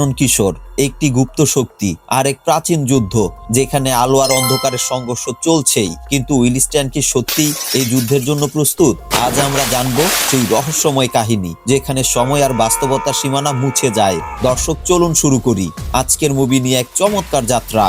অসাধারণ কিশোর, একটি গুপ্ত শক্তি আর এক প্রাচীন যুদ্ধ যেখানে আলো আর অন্ধকারের সংঘর্ষ চলছেই। কিন্তু উইলিস্ট্যান কি সত্যি এই যুদ্ধের জন্য প্রস্তুত? আজ আমরা জানব সেই রহস্যময় কাহিনী, যেখানে সময় আর বাস্তবতার সীমানা মুছে যায়। দর্শক, চলুন শুরু করি। আজকের মুভি নিয়ে এক চমৎকার যাত্রা।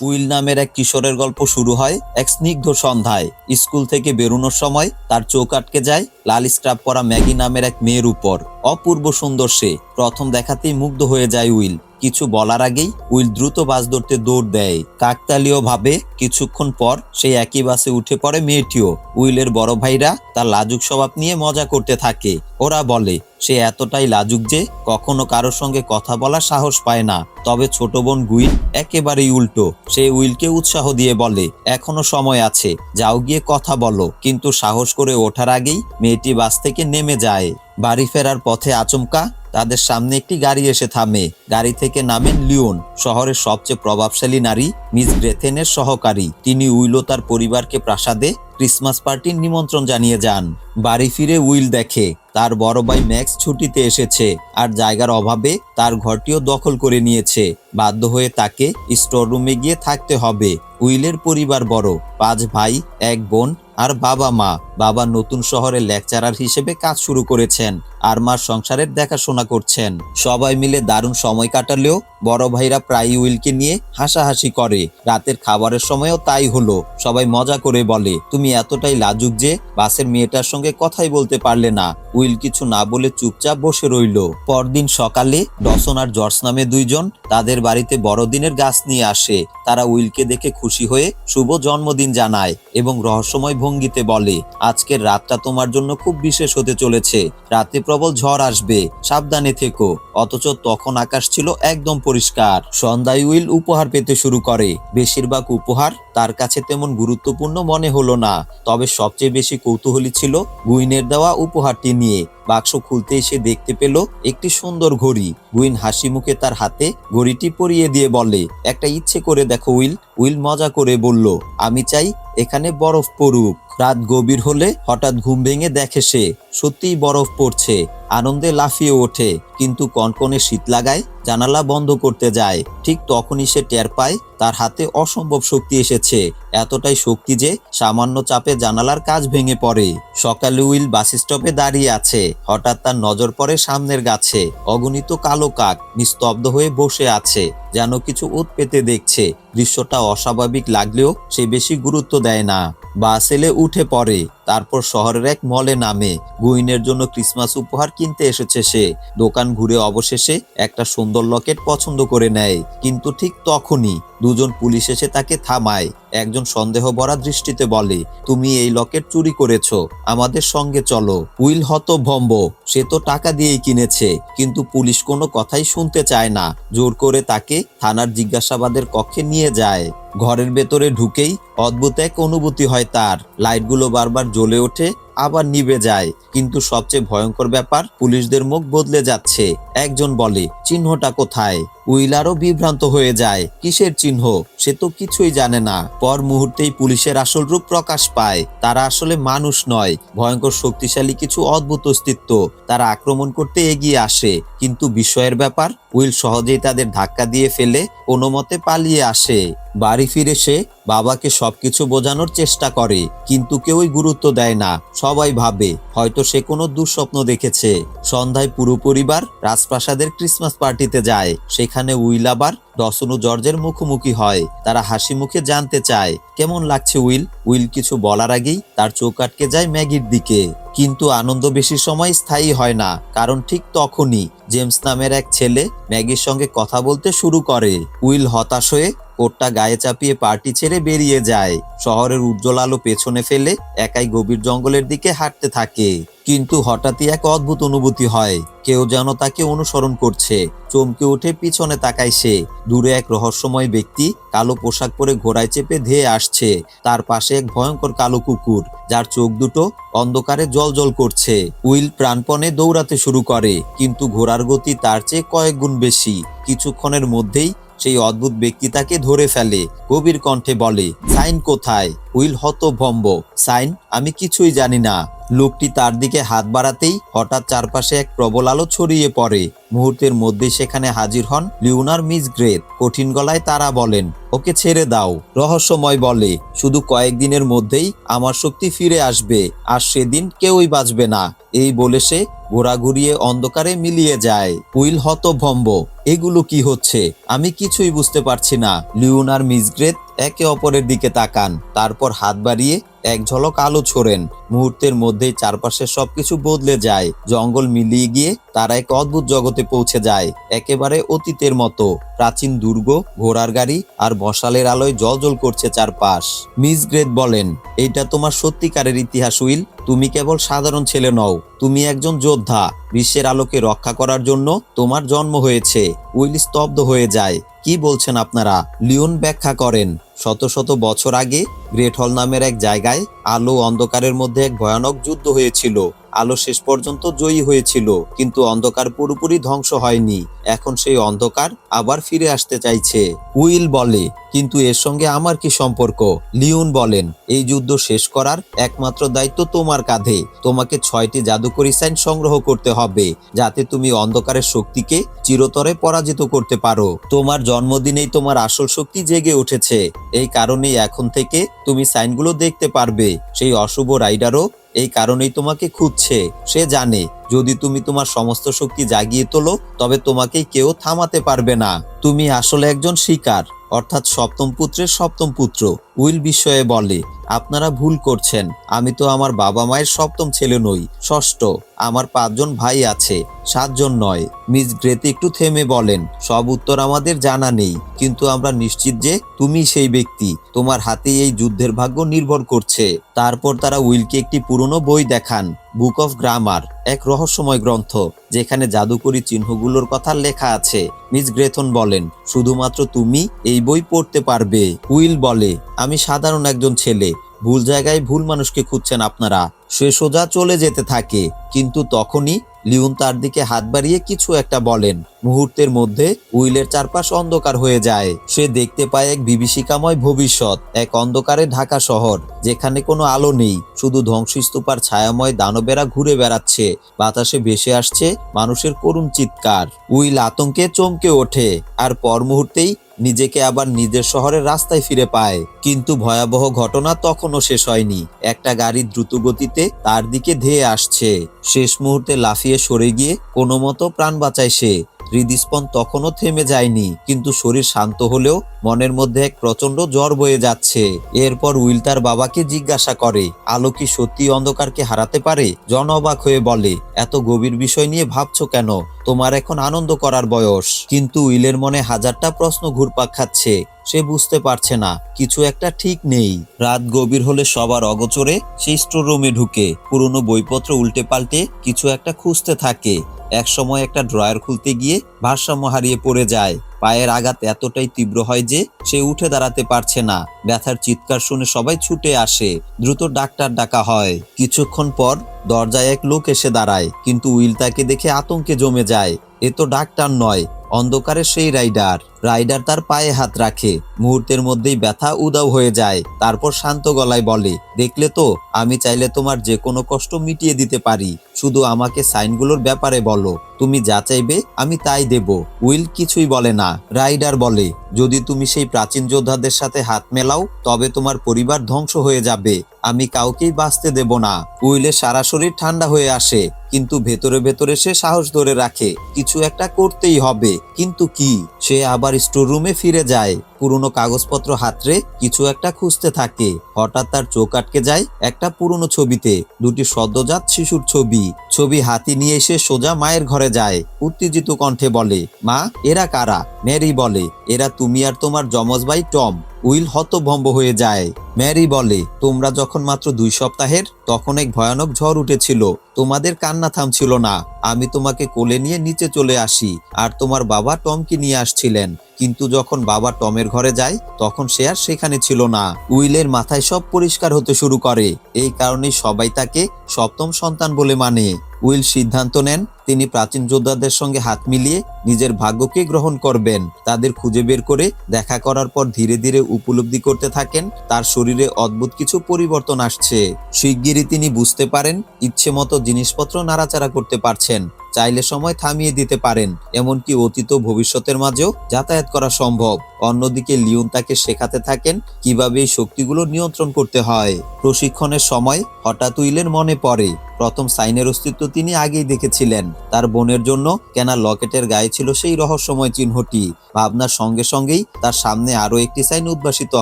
উইল নামের এক কিশোরের গল্প শুরু হয় এক স্নিগ্ধ সন্ধ্যায়। স্কুল থেকে বেরোনোর সময় তার চোখ আটকে যায় লাল স্ক্রাব পরা ম্যাগি নামের এক মেয়ের উপর। অপূর্ব সুন্দর সে। প্রথম দেখাতেই মুগ্ধ হয়ে যায় উইল। কিছু বলার আগেই উইল দ্রুত বাস ধরতে দৌড় দেয়। কাকতালীয় ভাবে কিছুক্ষণ পর সেই একই বাসে উঠে পড়ে মেয়েটিও। উইলের বড় ভাইরা তার লাজুক স্বভাব নিয়ে মজা করতে থাকে। ওরা বলে, সে এতটাই লাজুক যে কখনো কারোর সঙ্গে কথা বলার সাহস পায় না। তবে ছোট বোন গুইল একেবারেই উল্টো। সে উইলকে উৎসাহ দিয়ে বলে, এখনও সময় আছে, যাও গিয়ে কথা বলো। কিন্তু সাহস করে ওঠার আগেই মেয়েটি বাস থেকে নেমে যায়। বাড়ি ফেরার পথে আচমকা তাদের সামনে একটি গাড়ি এসে থামে। গাড়ি থেকে নামেন লিওন, শহরের সবচেয়ে প্রভাবশালী নারী, মিস গ্রেথেনের সহকারী। তিনি উইল তার পরিবারকে প্রাসাদে ক্রিসমাস পার্টির নিমন্ত্রণ জানিয়ে যান। বাড়ি ফিরে উইল দেখে, তার বড় ভাই ম্যাক্স ছুটিতে এসেছে আর জায়গার অভাবে তার ঘরটিও দখল করে নিয়েছে। বাধ্য হয়ে তাকে স্টোর রুমে গিয়ে থাকতে হবে। উইলের পরিবার বড়, পাঁচ ভাই, এক বোন আর বাবা মা। বাবা নতুন শহরে লেকচারার হিসেবে কাজ শুরু করেছেন। আর মার সংসারের দেখাশোনা করছেন। সবাই মিলে দারুণ সময় কাটালেও বড় ভাইরা প্রায়ই উইলকে নিয়ে হাসাহাসি করে। রাতের খাবারের সময়ও তাই হলো। সবাই মজা করে বলে, তুমি এতটাই লাজুক যে বাসের মেয়েটার সঙ্গে কথাই বলতে পারলে না। উইল কিছু না বলে চুপচাপ বসে রইল। পরদিন সকালে ডসন আর জর্জ নামে দুইজন তাদের বাড়িতে বড়দিনের গাছ নিয়ে আসে। তারা উইলকে দেখে খুশি হয়ে শুভ জন্মদিন জানায় এবং রহস্যময় ভঙ্গিতে বলে, আজকের রাতটা তোমার জন্য খুব বিশেষ হতে চলেছে। রাতে প্রবল ঝড় আসবে, সাবধানে থেকো। অথচ তখন আকাশ ছিল একদম পরিষ্কার। সন্ধ্যায় উইল উপহার পেতে শুরু করে। বেশিরভাগ উপহার তার কাছে তেমন গুরুত্বপূর্ণ মনে হলো না। তবে সবচেয়ে বেশি কৌতূহলী ছিল গুইনের দেওয়া উপহারটি নিয়ে। বাক্স খুলতে এসে দেখতে পেল একটি সুন্দর ঘড়ি। গুইন হাসি মুখে তার হাতে ঘড়িটি পরিয়ে দিয়ে বলে, একটা ইচ্ছে করে দেখো উইল উইল মজা করে বলল, আমি চাই এখানে বরফ পড়ুক। রাত গভীর হলে হঠাৎ ঘুম ভেঙে দেখে সে, সত্যিই বরফ পড়ছে। আনন্দে লাফিয়ে ওঠে, কিন্তু কনকনে শীত লাগায়, জানালা বন্ধ করতে যায়। ঠিক তখনই সে টের পায়, তার হাতে অসম্ভব শক্তি এসেছে। এতটাই শক্তি যে সামান্য চাপে জানালার কাজ ভেঙে পড়ে। সকালে উইল বাস স্টপে দাঁড়িয়ে আছে। হঠাৎ তার নজর পড়ে সামনের গাছে। অগণিত কালো কাক নিস্তব্ধ হয়ে বসে আছে, যেন কিছু উৎ পেতে দেখছে। দৃশ্যটা অস্বাভাবিক লাগলেও সে বেশি গুরুত্ব দেয় না। বাস এলে উঠে পড়ে। তারপর শহরের এক মলে নামে। গুইনের জন্য ক্রিসমাস উপহার কিনতে এসেছে সে। দোকান ঘুরে অবশেষে একটা সুন্দর লকেট পছন্দ করে নেয়। কিন্তু ঠিক তখনই দুজন পুলিশ এসে তাকে থামায়। একজন সন্দেহ ভরা দৃষ্টিতে বলে, তুমি এই লকেট চুরি করেছ। আমাদের সঙ্গে চলো উইল হতভম্ব সে তো টাকা দিয়েই কিনেছে, কিন্তু পুলিশ কোনো কথাই শুনতে চায় না। জোর করে তাকে থানার জিজ্ঞাসাবাদের কক্ষে নিয়ে যায়। ঘরের ভেতরে ঢুকেই অদ্ভুত এক অনুভূতি হয় তার। লাইটগুলো বারবার জ্বলে ওঠে, আবার নিভে যায়। কিন্তু সবচেয়ে ভয়ঙ্কর ব্যাপার, পুলিশদের মুখ বদলে যাচ্ছে। একজন বলে, চিহ্নটা কোথায়? উইল আরও বিভ্রান্ত হয়ে যায়। কিসের চিহ্ন? সে তো কিছুই জানে না। পর মুহূর্তেই পুলিশের আসল রূপ প্রকাশ পায়। তারা আসলে মানুষ নয়, ভয়ঙ্কর শক্তিশালী কিছু অদ্ভুত অস্তিত্ব। তারা আক্রমণ করতে এগিয়ে আসে। কিন্তু বিস্ময়ের ব্যাপার, উইল সহজেই তাদের ধাক্কা দিয়ে ফেলে, কোনো মতে পালিয়ে আসে। বাড়ি ফিরে সে বাবাকে সবকিছু বোঝানোর চেষ্টা করে, কিন্তু কেউই গুরুত্ব দেয় না। সবাই ভাবে, হয়তো সে কোনো দুঃস্বপ্ন দেখেছে। সন্ধ্যায় পুরো পরিবার রাজপ্রাসাদের ক্রিসমাস পার্টিতে যায়। সেখানে উইল আবার ডসন ও জর্জের মুখোমুখি হয়। তারা হাসি মুখে জানতে চায়, কেমন লাগছে উইল? উইল কিছু বলার আগেই তার চোখ আটকে যায় ম্যাগির দিকে। কিন্তু আনন্দ বেশি সময় স্থায়ী হয় না, কারণ ঠিক তখনই জেমস নামের এক ছেলে ম্যাগির সঙ্গে কথা বলতে শুরু করে। উইল হতাশ হয়ে কোটটা গায়ে চাপিয়ে পার্টি ছেড়ে বেরিয়ে যায়। শহরের উজ্জ্বল আলো পেছনে ফেলে একাই গভীর জঙ্গলের দিকে হাঁটতে থাকে। কিন্তু হঠাৎই এক অদ্ভুত অনুভূতি হয়। কেউ যেন তাকে অনুসরণ করছে। চমকে উঠে পিছনে তাকায় সে। দূরে এক রহস্যময় ব্যক্তি কালো পোশাক পরে ঘোড়ায় চেপে ধেয়ে আসছে। তার পাশে এক ভয়ঙ্কর কালো কুকুর, যার চোখ দুটো অন্ধকারে জল করছে। উইল প্রাণপণে দৌড়াতে শুরু করে, কিন্তু ঘোড়ার গতি তার চেয়ে কয়েক গুণ বেশি। কিছুক্ষণের মধ্যেই সেই অদ্ভুত ব্যক্তি তাকে ধরে ফেলে, গভীর কণ্ঠে বলে, সাইন কোথায়? উইল হতভম্ব। সাইন, আমি কিছুই জানি না। লোকটি তার দিকে হাত বাড়াতেই হঠাৎ চারপাশে এক প্রবল আলো ছড়িয়ে পড়ে। মুহূর্তের মধ্যে সেখানে হাজির হন লিওনার মিস গ্রেট। কঠিন গলায় তারা বলেন, ওকে ছেড়ে দাও। রহস্যময় বলে, শুধু কয়েকদিনের মধ্যেই আমার শক্তি ফিরে আসবে, আর সেদিন কেউই বাঁচবে না। এই বলে সে ঘোরা ঘুরিয়ে অন্ধকারে মিলিয়ে যায়। উইল হতভম্ব, এগুলো কি হচ্ছে? আমি কিছুই বুঝতে পারছি না। লিওন আর মিস গ্রেট একে অপরের দিকে তাকান, তারপর হাত বাড়িয়ে এক ঝলক আলো ছোড়েন। মুহূর্তের মধ্যেই চারপাশে সবকিছু বদলে যায়। জঙ্গল মিলিয়ে গিয়ে তারা এক অদ্ভুত জগতে পৌঁছে যায়। একেবারে অতীতের মতো। প্রাচীন দুর্গ, ঘোড়ার গাড়ি আর মশালের আলোয় জলজল করছে চারপাশ। মিস গ্রেট বলেন, এইটা তোমার সত্যিকারের ইতিহাস, উইল। তুমি কেবল সাধারণ ছেলে নও। তুমি একজন যোদ্ধা। বিশ্বের আলোকে রক্ষা করার জন্য তোমার জন্ম হয়েছে। উইল স্তব্ধ হয়ে যায়। কি বলছেন আপনারা? লিওন ব্যাখ্যা করেন শত শত বছর আগে গ্রেট হল নামের এক জায়গায় আলো অন্ধকারের মধ্যে এক ভয়ানক যুদ্ধ হয়েছিল। আলো শেষ পর্যন্ত জয়ী হয়েছিল, কিন্তু অন্ধকার পুরোপুরি ধ্বংস হয়নি। এখন সেই অন্ধকার আবার ফিরে আসতে চাইছে। উইল বলে, কিন্তু এর সঙ্গে আমার কি সম্পর্ক? লিওন বলেন, এই যুদ্ধ শেষ করার একমাত্র দায়িত্ব তোমার কাঁধে। তোমাকে ছয়টি জাদুকরি সাইন সংগ্রহ করতে হবে, যাতে তুমি অন্ধকারের শক্তিকে চিরতরে পরাজিত করতে পারো। তোমার জন্মদিনেই তোমার আসল শক্তি জেগে উঠেছে। এই কারণেই এখন থেকে তুমি সাইনগুলো দেখতে পারবে। সেই অশুভ রাইডারও এই কারণেই তোমাকে খুঁজছে। সে জানে, যদি তুমি তোমার সমস্ত শক্তি জাগিয়ে তোলো, তবে তোমাকে কেউ থামাতে পারবে না। তুমি আসলে একজন শিকার, অর্থাৎ সপ্তম পুত্রের সপ্তম পুত্র। উইল বিষয়ে বলে, আপনারা ভুল করছেন। আমি তো আমার বাবা মায়ের সপ্তম ছেলে নই। ষষ্ঠ, আমার পাঁচজন ভাই আছে, সাতজন নয়। মিস গ্রেতে একটু থেমে বলেন, সব উত্তর আমাদের জানা নেই। কিন্তু আমরা নিশ্চিত যে তুমি সেই ব্যক্তি। তোমার হাতে এই যুদ্ধের ভাগ্য নির্ভর করছে। তারপর তারা উইলকে একটি পুরনো বই দেখান, বুক অফ গ্রামার এক রহস্যময় গ্রন্থ, যেখানে জাদুকরি চিহ্নগুলোর কথা লেখা আছে। মিস গ্রেথন বলেন, শুধুমাত্র তুমি এই বই পড়তে পারবে। উইল বলে আমি সাধারণ একজন ছেলে ভুল জায়গায় ভুল মানুষকে খুঁজছেন আপনারা। সে সোজা চলে যেতে থাকে। কিন্তু তখনই লিওন তার দিকে হাত বাড়িয়ে কিছু একটা বলেন। মুহূর্তের মধ্যে উইলের চারপাশ অন্ধকার হয়ে যায়। সে দেখতে পায় এক বিভীষিকাময় ভবিষ্যৎ, এক অন্ধকারে ঢাকা শহর, যেখানে কোনো আলো নেই। শুধু ধ্বংসস্তূপার ছায়াময় দানবেরা ঘুরে বেড়াচ্ছে। বাতাসে ভেসে আসছে মানুষের করুণ চিৎকার। উইল আতঙ্কে চমকে ওঠে আর পর মুহূর্তেই নিজেকে আবার নিজের শহরের রাস্তায় ফিরে পায়। কিন্তু ভয়াবহ ঘটনা তখনও শেষ হয়নি। একটা গাড়ি দ্রুত গতিতে তার দিকে ধেয়ে আসছে। শেষ মুহূর্তে লাফিয়ে সরে গিয়ে কোনো মতো প্রাণ বাঁচায় সে। হৃদস্পন তখনও থেমে যায়নি, কিন্তু শরীর শান্ত হলেও মনের মধ্যে এক প্রচণ্ড জ্বর বয়ে যাচ্ছে। এরপর উইল তার বাবাকে জিজ্ঞাসা করে, আলো কি সত্যি অন্ধকারকে হারাতে পারে? জন অবাক হয়ে বলে, এত গভীর বিষয় নিয়ে ভাবছ কেন? তোমার এখন আনন্দ করার বয়স। কিন্তু উইলের মনে হাজারটা প্রশ্ন ঘুরপাক খাচ্ছে। সে বুঝতে পারছে না, কিছু একটা ঠিক নেই। রাত গভীর হলে সবার অগচরে সে স্টোর রুমে ঢুকে। পুরনো বইপত্র উল্টে পাল্টে কিছু একটা খুঁজতে থাকে। এক সময় একটা ড্রয়ার খুলতে গিয়ে ভারসাম্য হারিয়ে পড়ে যায়। পায়ের আঘাত এতটাই তীব্র হয় যে সে উঠে দাঁড়াতে পারছে না। ব্যথার চিৎকার শুনে সবাই ছুটে আসে। দ্রুত ডাক্তার ডাকা হয়। কিছুক্ষণ পর দরজায় এক লোক এসে দাঁড়ায়, কিন্তু উইল তাকে দেখে আতঙ্কে জমে যায়। এ তো ডাক্তার নয় অন্ধকারে সেই রাইডার। রাইডার তার পায়ে হাত রাখে। মুহূর্তের মধ্যেই ব্যথা উদাও হয়ে যায়। তারপর শান্ত গলায় বলে, দেখলে তো, আমি চাইলে তোমার যে কোনো কষ্ট মিটিয়ে দিতে পারি। শুধু আমাকে সাইনগুলোর ব্যাপারে বলো। তুমি যা চাইবে, আমি তাই দেব উইল কিছুই বলে না। রাইডার বলে, যদি তুমি সেই প্রাচীন যোদ্ধাদের সাথে হাত মেলাও, তবে তোমার পরিবার ধ্বংস হয়ে যাবে। আমি কাউকেই বাঁচতে দেব না উইলের সারা শরীর ঠান্ডা হয়ে আসে। কিন্তু ভেতরে ভেতরে সে সাহস ধরে রাখে, কিছু একটা করতেই হবে। কিন্তু কি? সে আবার স্টোর রুমে ফিরে যায়। পুরনো কাগজপত্র হাতরে কিছু একটা খুঁজতে থাকে। হঠাৎ তার চোখ আটকে যায় একটা পুরনো ছবিতে। দুটি সদ্যজাত শিশুর ছবি। ছবি হাতি নিয়ে এসে সোজা মায়ের ঘরে যায়। উত্তেজিত কণ্ঠে বলে, মা, এরা কারা? ম্যারি বলে, এরা তুমি আর তোমার যমজ ভাই টম। উইল হতভম্ব হয়ে যায়। ম্যারি বলে, তোমরা যখন মাত্র দুই সপ্তাহের, তখন এক ভয়ানক ঝড় উঠেছিল। তোমাদের কান্না থামছিল না। আমি তোমাকে কোলে নিয়ে নিচে চলে আসি, আর তোমার বাবা টমকে নিয়ে আসছিলেন। কিন্তু যখন বাবা টমের ঘরে যায়, তখন সে আর সেখানে ছিল না। উইলের মাথায় সব পরিষ্কার হতে শুরু করে। এই কারণে সবাই তাকে সপ্তম সন্তান বলে মানে। উইল সিদ্ধান্ত নেন, তিনি প্রাচীন যোদ্ধাদের সঙ্গে হাত মিলিয়ে নিজের ভাগ্যকে গ্রহণ করবেন। তাদের খুঁজে বের করে দেখা করার পর ধীরে ধীরে উপলব্ধি করতে থাকেন, তার শরীরে অদ্ভুত কিছু পরিবর্তন আসছে। শিগগিরই তিনি বুঝতে পারেন, ইচ্ছে মতো জিনিসপত্র নাড়াচাড়া করতে পারছেন। চাইলে সময় থামিয়ে দিতে পারেন, এমনকি অতীত ভবিষ্যতের মাঝেও যাতায়াত করা সম্ভব। অন্যদিকে লিওন তাকে শেখাতে থাকেন কীভাবে এই শক্তিগুলো নিয়ন্ত্রণ করতে হয়। প্রশিক্ষণের সময় হঠাৎ উইলের মনে পড়ে, প্রথম সাইনের অস্তিত্ব তিনি আগেই দেখেছিলেন। তার বোনের জন্য কেনা লকেটের গায়ে ছিল সেই রহস্যময় চিহ্নটি। ভাবনার সঙ্গে সঙ্গেই তার সামনে আরও একটি সাইন উদ্ভাসিত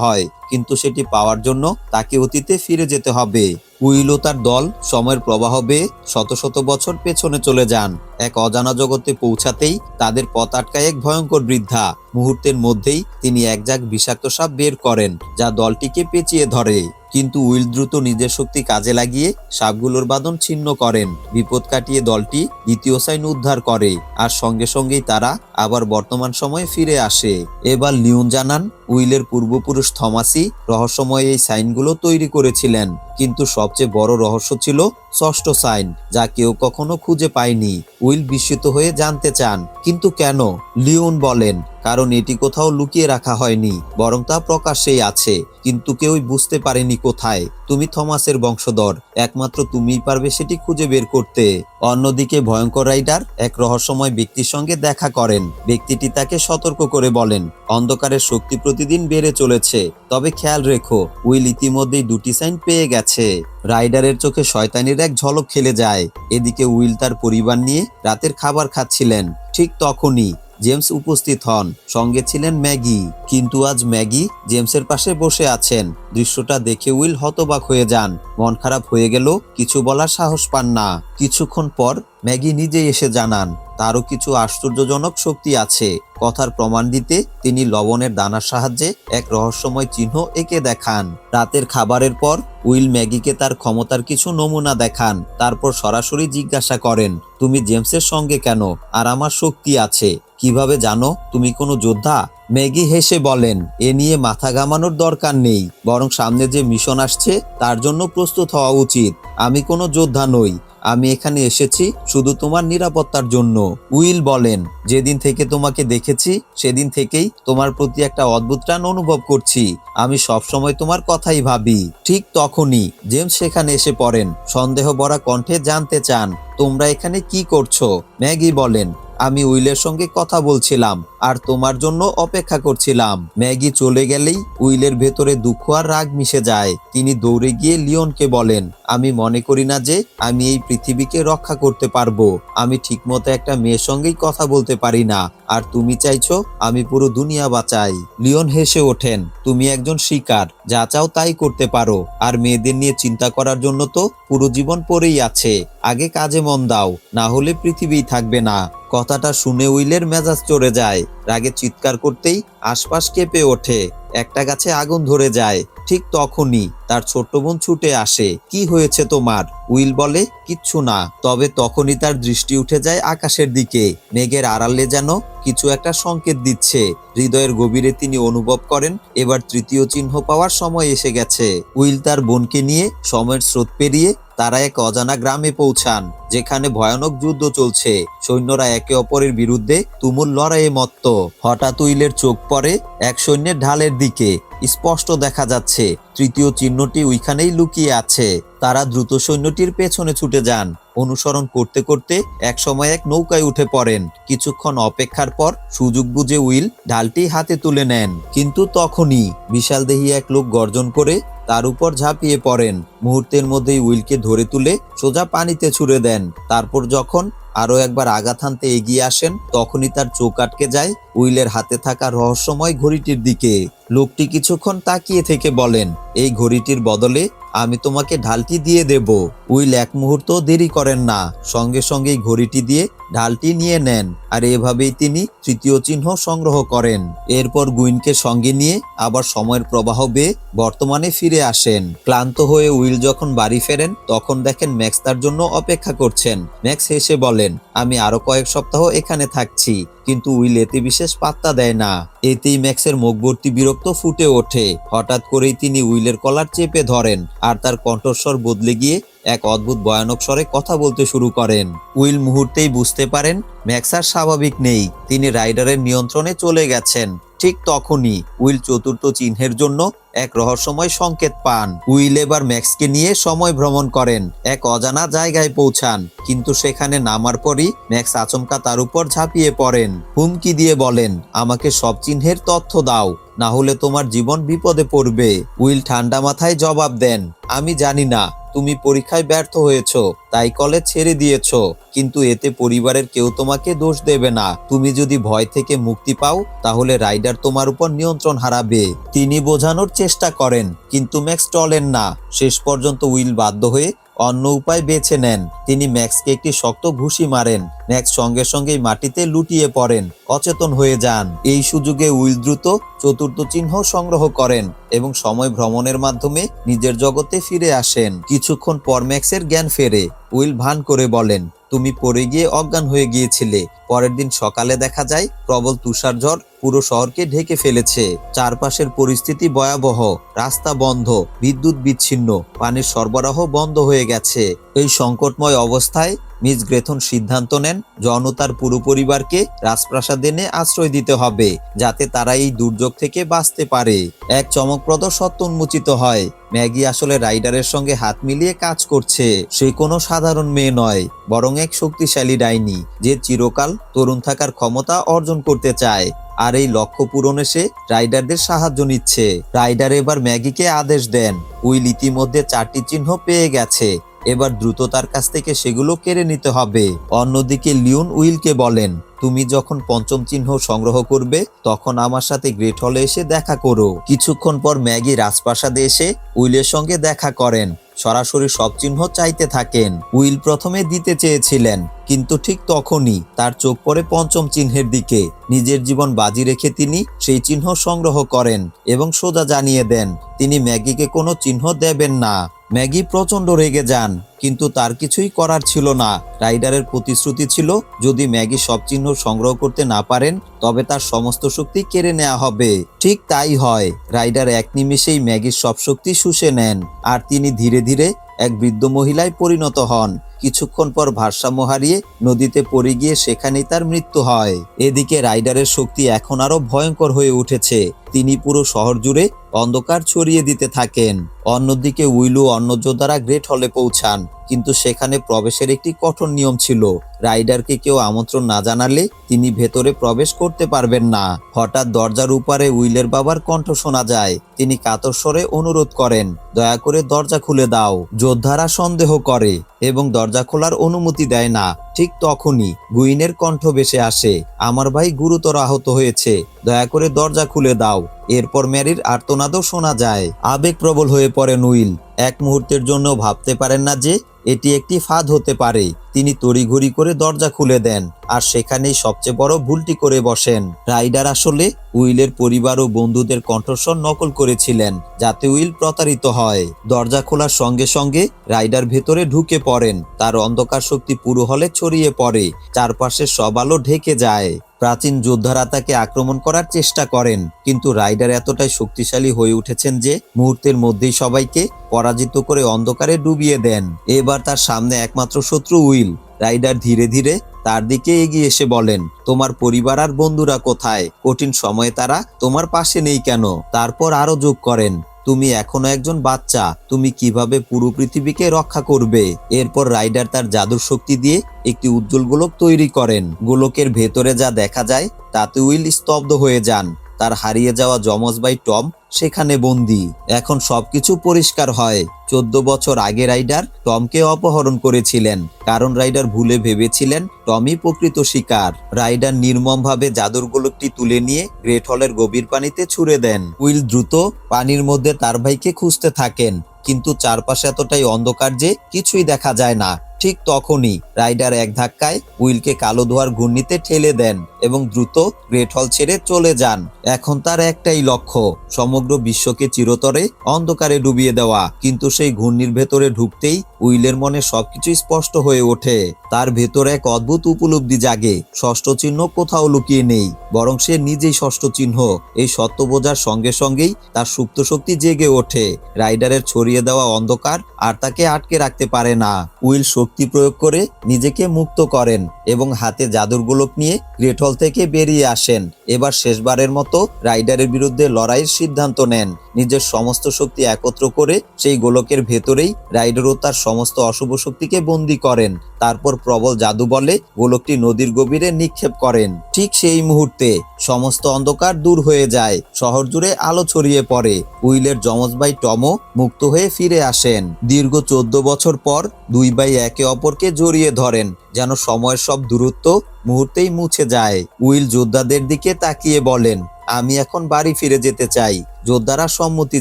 হয়, কিন্তু সেটি পাওয়ার জন্য তাকে অতীতে ফিরে যেতে হবে। উইল তার দল সময়ের প্রবাহ বেয়ে শত শত বছর পেছনে চলে যান। এক অজানা জগতে পৌঁছাতেই তাদের পথ আটকায় এক ভয়ঙ্কর বৃদ্ধা। মুহূর্তের মধ্যেই তিনি এক জাগ বিষাক্ত সাপ বের করেন, যা দলটিকে পেঁচিয়ে ধরে। কিন্তু উইল দ্রুত নিজের শক্তি কাজে লাগিয়ে সাপগুলোর বাঁধন ছিন্ন করেন। বিপদ কাটিয়ে দলটি দ্বিতীয় সাইন উদ্ধার করে আর সঙ্গে সঙ্গেই তারা আবার বর্তমান সময়ে ফিরে আসে। এবার লিওন জানান, উইলের পূর্বপুরুষ থমাসি রহস্যময় এই সাইনগুলো তৈরি করেছিলেন, কিন্তু সবচেয়ে বড় রহস্য ছিল ষষ্ঠ সাইন, যা কেউ কখনো খুঁজে পায়নি। উইল বিস্মিত হয়ে জানতে চান, কিন্তু কেন? লিওন বলেন কারণ এটি কোথাও লুকিয়ে রাখা হয়নি, বরং তা প্রকাশ্যেই আছে, কিন্তু কেউই বুঝতে পারেনি কোথায়। তুমি থমাসের বংশধর, একমাত্র তুমিই পারবে সেটি খুঁজে বের করতে। অন্যদিকে ভয়ঙ্কর রাইডার এক রহস্যময় ব্যক্তির সঙ্গে দেখা করেন। ব্যক্তিটি তাকে সতর্ক করে বলেন, অন্ধকারের শক্তি প্রতিদিন বেড়ে চলেছে। তবে খেয়াল রেখো, উইল ইতিমধ্যেই দুটি সাইন পেয়ে গেছে। রাইডারের চোখে শয়তানির এক ঝলক খেলে যায়। এদিকে উইল তার পরিবার নিয়ে রাতের খাবার খাচ্ছিলেন। ঠিক তখনই জেমস উপস্থিত হন। সঙ্গে ছিলেন ম্যাগি, কিন্তু আজ ম্যাগি জেমসের পাশে বসে আছেন। দৃশ্যটা দেখে উইল হতবাক হয়ে যান। মন খারাপ হয়ে গেল, কিছু বলার সাহস পান না। কিছুক্ষণ পর ম্যাগি নিজে এসে জানান, তারও কিছু আশ্চর্যজনক শক্তি আছে। কথার প্রমাণ দিতে তিনি লবণের দানার সাহায্যে এক রহস্যময় চিহ্ন এঁকে দেখান। রাতের খাবারের পর উইল ম্যাগিকে তার ক্ষমতার কিছু নমুনা দেখান। তারপর সরাসরি জিজ্ঞাসা করেন, তুমি জেমসের সঙ্গে কেন? আর আমার শক্তি আছে। কীভাবে জানো? তুমি কোনো যোদ্ধা? ম্যাগি হেসে বলেন, এ নিয়ে মাথা ঘামানোর দরকার নেই। বরং সামনে যে মিশন আসছে, তার জন্য প্রস্তুত হওয়া উচিত। আমি কোনো যোদ্ধা নই। আমি এখানে এসেছি শুধু তোমার নিরাপত্তার জন্য। উইল বলেন, যেদিন থেকে তোমাকে দেখেছি, সেদিন থেকেই তোমার প্রতি একটা অদ্ভুত টান অনুভব করছি। আমি সবসময় তোমার কথাই ভাবি। ঠিক তখনই জেমস সেখানে এসে পড়েন। সন্দেহ ভরা কণ্ঠে জানতে চান, তোমরা এখানে কি করছ? ম্যাগি বলেন আমি উইলের সঙ্গে কথা বলছিলাম আর তোমার জন্য অপেক্ষা করছিলাম। ম্যাগি চলে গেলেই উইলের ভেতরে দুঃখ আর রাগ মিশে যায়। তিনি দৌড়ে গিয়ে লিওনকে বলেন, আমি মনে করি না যে আমি এই পৃথিবীকে রক্ষা করতে পারব। আমি ঠিকমতো একটা মেয়ের সঙ্গেই কথা বলতে পারি না। আর তুমি চাইছো আমি পুরো দুনিয়া বাঁচাই। লিওন হেসে ওঠেন, তুমি একজন শিকার, যা চাও তাই করতে পারো। আর মেয়েদের নিয়ে চিন্তা করার জন্য তো পুরো জীবন পড়েই আছে। আগে কাজে মন দাও, না হলে পৃথিবীই থাকবে না। কথাটা শুনে উইলের মেজাজ চড়ে যায়। রাগে চিৎকার করতেই আশপাশ কেঁপে ওঠে। একটা গাছে আগুন ধরে যায়। ঠিক তখনই তার ছোট্ট বোন ছুটে আসে। কি হয়েছে তোমার? উইল বলে, কিচ্ছু না। তবে তখনই তার দৃষ্টি উঠে যায় আকাশের দিকে। মেঘের আড়ালে যেন কিছু একটা সংকেত দিচ্ছে। হৃদয়ের গভীরে তিনি অনুভব করেন, এবার তৃতীয় চিহ্ন পাওয়ার সময় এসে গেছে। উইল তার বোনকে নিয়ে সময়ের স্রোত পেরিয়ে তারা এক অজানা গ্রামে পৌঁছান, যেখানে ভয়ানক যুদ্ধ চলছে। সৈন্যরা একে অপরের বিরুদ্ধে তুমুল লড়াইয়ে মত্ত। হঠাৎ উইলের চোখ পড়ে এক সৈন্যের ঢালের দিকে। স্পষ্ট দেখা যাচ্ছে, তৃতীয় চিহ্নটি ওইখানেই লুকিয়ে আছে। তারা দ্রুত সৈন্যটির পেছনে ছুটে যান। অনুসরণ করতে করতে এক সময় এক নৌকায় উঠে পড়েন। কিছুক্ষণ অপেক্ষার পর সুযোগ বুঝে উইল ঢালটি হাতে তুলে নেন। কিন্তু তখনই বিশাল দেহি এক লোক গর্জন করে তার উপর ঝাঁপিয়ে পড়েন। মুহূর্তের মধ্যেই উইলকে ধরে তুলে সোজা পানিতে ছুড়ে দেন। তারপর যখন আরও একবার আঘাত হানতে এগিয়ে আসেন, তখনই তার চোখ আটকে যায় উইলের হাতে থাকা রহস্যময় ঘড়িটির দিকে। লোকটি কিছুক্ষণ তাকিয়ে থেকে বলেন, এই ঘড়িটির বদলে আমি তোমাকে ঢালটি দিয়ে দেব। উইল এক মুহূর্ত দেরি করেন না। সঙ্গে সঙ্গেই ঘড়িটি দিয়ে ঢালটি নিয়ে নেন আর এভাবেই তিনি তৃতীয় চিহ্ন সংগ্রহ করেন। এরপর গুইনকে সঙ্গে নিয়ে আবার সময়ের প্রবাহ বেয়ে বর্তমানে ফিরে আসেন। ক্লান্ত হয়ে উইল যখন বাড়ি ফেরেন, তখন দেখেন ম্যাক্স তার জন্য অপেক্ষা করছেন। ম্যাক্স হেসে বলেন, আমি আরও কয়েক সপ্তাহ এখানে থাকছি, কিন্তু উইল এতে বিশেষ পাত্তা দেয় না। এতেই ম্যাক্সের মুখভর্তি বিরক্ত ফুটে ওঠে। হঠাৎ করেই তিনি উইলের কলার চেপে ধরেন আর তার কণ্ঠস্বর বদলে গিয়ে এক অদ্ভুত ভয়ানক স্বরে কথা বলতে শুরু করেন। উইল মুহূর্তেই বুঝতে পারেন ম্যাক্স আর স্বাভাবিক নেই। তিনি রাইডারের নিয়ন্ত্রণে চলে গেছেন। ঠিক তখনই উইল চতুর্থ চিহ্নের জন্য এক রহস্যময় সংকেত পান। উইল এবার ম্যাক্সকে নিয়ে সময় ভ্রমণ করেন। এক অজানা জায়গায় পৌঁছান, কিন্তু সেখানে নামার পরই ম্যাক্স আচমকা তার উপর ঝাঁপিয়ে পড়েন। হুমকি দিয়ে বলেন, আমাকে সব চিহ্নের তথ্য দাও। না হলে তোমার জীবন বিপদে পড়বে। উইল ঠান্ডা মাথায় জবাব দেন, আমি জানি না, তুমি পরীক্ষায় ব্যর্থ হয়েছ, তাই কলেজ ছেড়ে দিয়েছ, কিন্তু এতে পরিবারের কেউ তোমাকে দোষ দেবে না। তুমি যদি ভয় থেকে মুক্তি পাও, তাহলে রাইডার তোমার উপর নিয়ন্ত্রণ হারাবে। তিনি বোঝানোর চেষ্টা করেন, কিন্তু ম্যাক্স টলেন না। শেষ পর্যন্ত উইল বাধ্য হয়ে অন্য উপায় বেছে নেন। তিনি ম্যাক্সকে একটি শক্ত ঘুষি মারেন। ম্যাক্স সঙ্গে সঙ্গেই মাটিতে লুটিয়ে পড়েন। অচেতন হয়ে যান। এই সুযোগে উইল দ্রুত চতুর্থ চিহ্ন সংগ্রহ করেন এবং সময় ভ্রমণের মাধ্যমে নিজের জগতে ফিরে আসেন। কিছুক্ষণ পর ম্যাক্সের জ্ঞান ফেরে। উইল ভান করে বলেন, তুমি পড়ে গিয়ে অজ্ঞান হয়ে গিয়েছিলে। পরের দিন সকালে দেখা যায় প্রবল তুষার ঝড় পুরো শহরকে ঢেকে ফেলেছে। চারপাশের পরিস্থিতি ভয়াবহ। রাস্তা বন্ধ, বিদ্যুৎ বিচ্ছিন্ন, পানির সরবরাহ বন্ধ হয়ে গেছে। এই সংকটময় অবস্থায় মিস গ্রেথন সিদ্ধান্ত নেন জন ও তার পুরো পরিবারকে রাজপ্রাসাদ এনে আশ্রয় দিতে হবে, যাতে তারা এই দুর্যোগ থেকে বাঁচতে পারে। এক চমকপ্রদ সত্য উন্মোচিত হয়। ম্যাগি আসলে রাইডারের সঙ্গে হাত মিলিয়ে কাজ করছে। সে কোনো সাধারণ মেয়ে নয়, বরং এক শক্তিশালী ডাইনি, যে চিরকাল তরুণ থাকার ক্ষমতা অর্জন করতে চায়। আর এই লক্ষ্য পূরণে সে রাইডারদের সাহায্য নিচ্ছে। রাইডার এবার ম্যাগিকে আদেশ দেন। উইল ইতিমধ্যে চারটি চিহ্ন পেয়ে গেছে। এবার দ্রুত তার কাছ থেকে সেগুলো কেড়ে নিতে হবে। অন্যদিকে লিওন উইলকে বলেন, তুমি যখন পঞ্চম চিহ্ন সংগ্রহ করবে, তখন আমার সাথে গ্রেট হলে এসে দেখা করো। কিছুক্ষণ পর ম্যাগি রাজপ্রাসাদে এসে উইলের সঙ্গে দেখা করেন। সরাসরি সব চিহ্ন চাইতে থাকেন। উইল প্রথমে দিতে চেয়েছিলেন, কিন্তু ঠিক তখনই তার চোখ পড়ে পঞ্চম চিহ্নের দিকে। নিজের জীবন বাজি রেখে তিনি সেই চিহ্ন সংগ্রহ করেন এবং সোজা জানিয়ে দেন, তিনি ম্যাগিকে কোনো চিহ্ন দেবেন না। ম্যাগি প্রচণ্ড রেগে যান, কিন্তু তার কিছুই করার ছিল না। রাইডারের প্রতিশ্রুতি ছিল, যদি ম্যাগি সব চিহ্ন সংগ্রহ করতে না পারেন, তবে তার সমস্ত শক্তি কেড়ে নেওয়া হবে। ঠিক তাই হয়, রাইডার এক নিমিষেই ম্যাগির সব শক্তি শুষে নেন, আর তিনি ধীরে ধীরে এক বৃদ্ধ মহিলায় পরিণত হন। কিছুক্ষণ পর ভারসাম্য হারিয়ে নদীতে পড়ে গিয়ে সেখানেই তার মৃত্যু হয়। এদিকে রাইডারের শক্তি এখন আরও ভয়ঙ্কর হয়ে উঠেছে। তিনি পুরো শহর জুড়ে অন্ধকার ছড়িয়ে দিতে থাকেন। অন্যদিকে উইলু অন্য যোদ্ধারা গ্রেট হলে পৌঁছান, কিন্তু সেখানে প্রবেশের একটি কঠোর নিয়ম ছিল। রাইডারকে কেউ আমন্ত্রণ না জানালে তিনি ভেতরে প্রবেশ করতে পারবেন না। হঠাৎ দরজার উপরে উইলের বাবার কণ্ঠ শোনা যায়। তিনি কাতর অনুরোধ করেন, দয়া করে দরজা খুলে দাও। যোদ্ধারা সন্দেহ করে এবং দরজা খোলার অনুমতি দেয় না। ঠিক তখনই গুইনের কণ্ঠ ভেসে আসে, আমার ভাই গুরুতর আহত হয়েছে, দয়া করে দরজা খুলে দাও। এরপর ম্যারির আর্তনাদও শোনা যায়। আবেগ প্রবল হয়ে পড়েন উইল এক মুহূর্তের জন্য ভাবতে পারেন না যে এটি একটি ফাঁদ হতে পারে। তিনি তড়িঘড়ি করে দরজা খুলে দেন আর সেখানেই সবচেয়ে বড় ভুলটি করে বসেন। রাইডার আসলে উইলের পরিবার ও বন্ধুদের কণ্ঠস্বর নকল করেছিলেন যাতে উইল প্রতারিত হয়। দরজা খোলার সঙ্গে সঙ্গে রাইডার ভেতরে ঢুকে পড়েন। তার অন্ধকার শক্তি পুরো হলে ছড়িয়ে পড়ে। চারপাশের সব আলো ঢেকে যায়। প্রাচীন যোদ্ধারা তাকে আক্রমণ করার চেষ্টা করেন, কিন্তু রাইডার এতটাই শক্তিশালী হয়ে উঠেছেন যে মুহূর্তের মধ্যেই সবাইকে পরাজিত করে অন্ধকারে ডুবিয়ে দেন। এবার তার সামনে একমাত্র শত্রু উইল। রাইডার ধীরে ধীরে তার দিকে এগিয়ে এসে বলেন, তোমার পরিবার আর বন্ধুরা কোথায়? কঠিন সময়ে তারা তোমার পাশে নেই কেন? তারপর আরও যোগ করেন। তুমি এখনও একজন বাচ্চা, তুমি কীভাবে পুরো পৃথিবীকে রক্ষা করবে? এরপর রাইডার তার জাদুর শক্তি দিয়ে একটি উজ্জ্বল গোলক তৈরি করেন। গোলকের ভেতরে যা দেখা যায়, তাতে উইল স্তব্ধ হয়ে যান। তার হারিয়ে যাওয়া যমজ ভাই টম সেখানে বন্দি। এখন সবকিছু পরিষ্কার হয়। চোদ্দ বছর আগে রাইডার টমকে অপহরণ করেছিলেন। কারণ রাইডার ভুলে ভেবেছিলেন টমই প্রকৃত শিকার। রাইডার নির্মমভাবে জাদুর গোলকটি তুলে নিয়ে গ্রেট হলের গভীর পানিতে ছুড়ে দেন। উইল দ্রুত পানির মধ্যে তার ভাইকে খুঁজতে থাকেন। কিন্তু চারপাশে এতটাই অন্ধকার যে কিছুই দেখা যায় না। ঠিক তখনই রাইডার এক ধাক্কায় উইলকে কালো ধোয়ার ঘূর্ণিতে ঠেলে দেন এবং দ্রুত গ্রেট হল ছেড়ে চলে যান। এখন তার একটাই লক্ষ্য, সমগ্র বিশ্বকে চিরতরে অন্ধকারে ডুবিয়ে দেওয়া, কিন্তু সেই ঘূর্ণির ভেতরে ঢুকতেই উইলের মনে সবকিছু স্পষ্ট হয়ে ওঠে। তার ভেতর এক অদ্ভুত উপলব্ধি জাগে। ষষ্ঠ চিহ্ন কোথাও লুকিয়ে নেই, বরং সে নিজেই ষষ্ঠ চিহ্ন। এই সত্য বোঝার সঙ্গে সঙ্গেই তার সুপ্ত শক্তি জেগে ওঠে। রাইডারের ছড়িয়ে দেওয়া অন্ধকার আর তাকে আটকে রাখতে পারে না। উইল শক্তি প্রয়োগ করে নিজেকে মুক্ত করেন এবং হাতে জাদুর গোলক নিয়ে গ্রেট হল থেকে বেরিয়ে আসেন। এবার শেষবারের মতো রাইডারের বিরুদ্ধে লড়াইয়ের সিদ্ধান্ত নেন। নিজের সমস্ত শক্তি একত্র করে সেই গোলকের ভেতরেই রাইডারও তার সমস্ত অশুভ শক্তিকে বন্দি করেন। তারপর প্রবল জাদু বলে গোলকটি নদীর গভীরে নিক্ষেপ করেন। ঠিক সেই মুহূর্তে সমস্ত অন্ধকার দূর হয়ে যায়, শহর জুড়ে আলো ছড়িয়ে পড়ে। উইলের যমজ ভাই টমো মুক্ত হয়ে ফিরে আসেন। দীর্ঘ চোদ্দ বছর পর দুই ভাই একে অপরকে জড়িয়ে ধরেন, যেন সময়ের সব দূরত্ব মুহূর্তেই মুছে যায়। উইল যোদ্ধাদের দিকে তাকিয়ে বলেন আমি এখন বাড়ি ফিরে যেতে চাই, যোদ্ধারা সম্মতি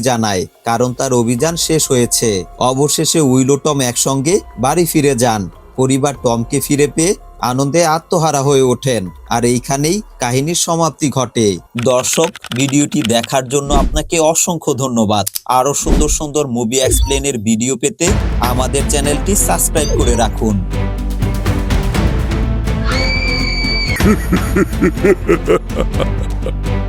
জানায়, কারণ তার অভিযান শেষ হয়েছে। অবশেষে উইল টম একসঙ্গে বাড়ি ফিরে যান। পরিবার টমকে ফিরে পেয়ে আনন্দে আত্মহারা হয়ে ওঠেন। আর এইখানেই কাহিনীর সমাপ্তি ঘটে। দর্শক, ভিডিওটি দেখার জন্য আপনাকে অসংখ্য ধন্যবাদ। আরও সুন্দর সুন্দর মুভি এক্সপ্লেনের ভিডিও পেতে আমাদের চ্যানেলটি সাবস্ক্রাইব করে রাখুন।